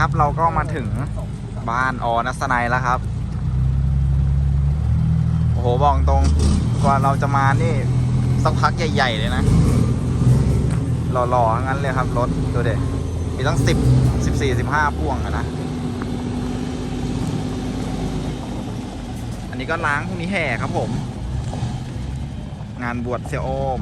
ครับ เราก็มาถึงบ้านออนัสนัยแล้วครับ โอ้โหบอกตรงกว่าเราจะมานี่สักพักใหญ่ ๆ เลยนะ หล่อๆงั้นเลยครับ รถ ดูเด็มีตั้งสิบสิบสี่สิบห้าพ่วงนะ อันนี้ก็ล้างพรุ่งนี้แห่ครับผม งานบวชเสียโอม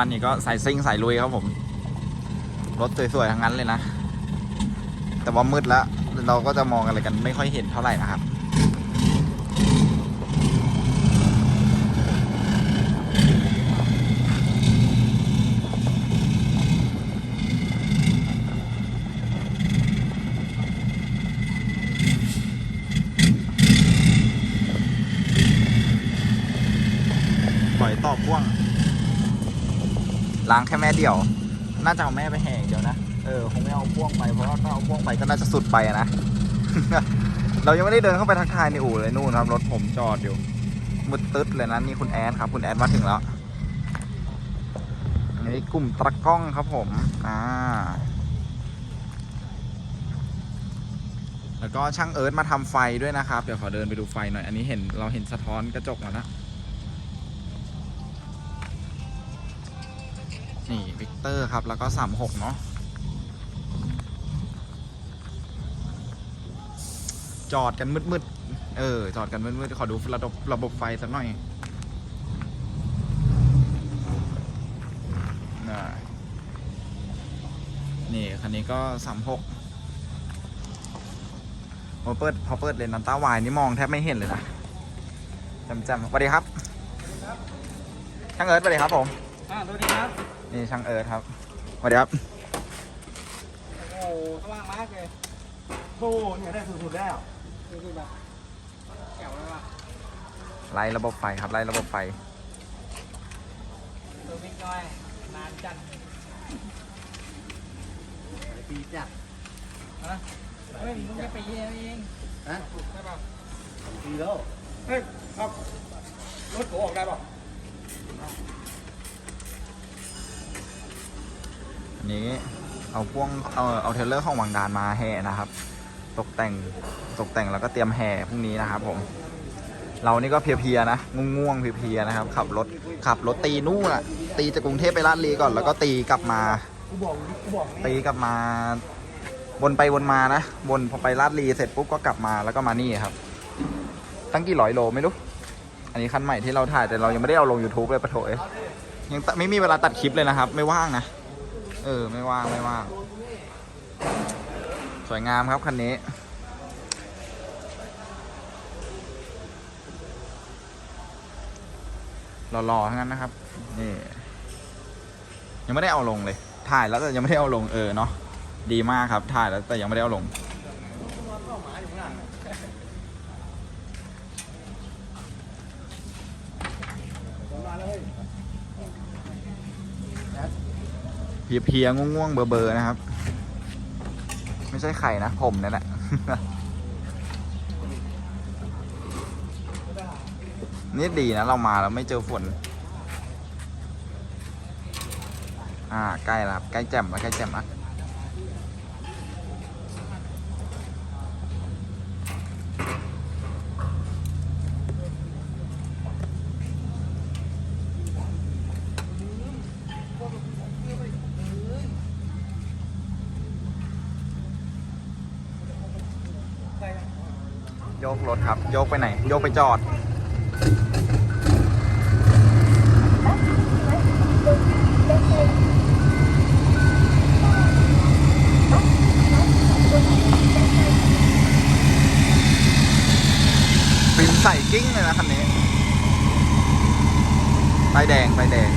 บ้านนี้ก็ใส่ซิ่งใส่ลุยครับผม รถสวยๆทั้งนั้นเลยนะ แต่ว่ามืดแล้ว เราก็จะมองอะไรกันไม่ค่อยเห็นเท่าไหร่นะครับต่อพ่วง ล้างแค่แม่เดียว น่าจะเอาแม่ไปแห่งเดียวนะ เออคงไม่เอาพ่วงไปเพราะว่าถ้าเอาพ่วงไปก็น่าจะสุดไปนะ เรายังไม่ได้เดินเข้าไปทักทายในอู่เลยนู่นครับรถผมจอดอยู่มืดตึ๊ดเลยนะนี่คุณแอดครับ คุณแอดมาถึงแล้วอันนี้กลุ่มตะกล้องครับผม อ่า แล้วก็ช่างเอิร์ธมาทำไฟด้วยนะครับ เดี๋ยวขอเดินไปดูไฟหน่อย อันนี้เห็นเราเห็นสะท้อนกระจกแล้วนี่ วิกเตอร์ครับ แล้วก็สามหกเนาะจอดกันมืดๆ เออ จอดกันมืดๆ ขอดูระบบระบบไฟสักหน่อยน่ะนี่ คันนี้ก็สามหกพอเปิดพอเปิดเลนส์น้ำตาวายนี่มองแทบไม่เห็นเลยนะจำจำสวัสดีครับช่างเอิร์ธสวัสดีครับผมอ่าสวัสดีครับ นี่ช่างเอิร์ธครับสวัสดีครับ โอ้โหสว่างมากเลยโอ้โหเนี่ยได้สุดๆแล้วดูดิแบบแจ๋วเลยว่ะไล่ระบบไฟครับไล่ระบบไฟตัววิ่งน้อยนานจัดปีจัดฮะเฮ้ยมึงจะไปเยี่ยมเองฮะใช่ป่ะปีแล้วเฮ้ยเอารถโผออกได้ป่ะ อันนี้เอาพ่วงเอาเอาเทเลอร์ของวังดานมาแห่นะครับ ตกแต่งตกแต่งแล้วก็เตรียมแห่พรุ่งนี้นะครับผม เรานี่ก็เพลียๆนะง่วงๆเพลียๆนะครับ ขับรถขับรถตีนู่นอะตีจากกรุงเทพไปลาดลีก่อนแล้วก็ตีกลับมาตีกลับมาวนไปวนมานะวนพอไปลาดลีเสร็จปุ๊บก็กลับมาแล้วก็มานี่ครับ ตั้งกี่ร้อยโลไม่รู้ อันนี้คันใหม่ที่เราถ่ายแต่เรายังไม่ได้เอาลง YouTube เลยปะโถเอ้ยยังไม่มีเวลาตัดคลิปเลยนะครับ ไม่ว่างนะ เออ ไม่ว่าง ไม่ว่าง สวยงามครับคันนี้ หล่อๆทั้งนั้นนะครับ นี่ ยังไม่ได้เอาลงเลย ถ่ายแล้วแต่ยังไม่ได้เอาลงเออเนาะ ดีมากครับ ถ่ายแล้วแต่ยังไม่ได้เอาลง เพียๆง่วงๆเบอร์ๆนะครับ ไม่ใช่ไข่นะผมนั่นแหละนี่ดีนะเรามาแล้วไม่เจอฝน อ่าใกล้แล้วครับใกล้แจ่มแล้วใกล้แจ่มอะ ยกรถครับ ยกไปไหน ยกไปจอด ฟิล์มใส่กิ้งเลยนะคันนี้ไฟแดงไฟแดง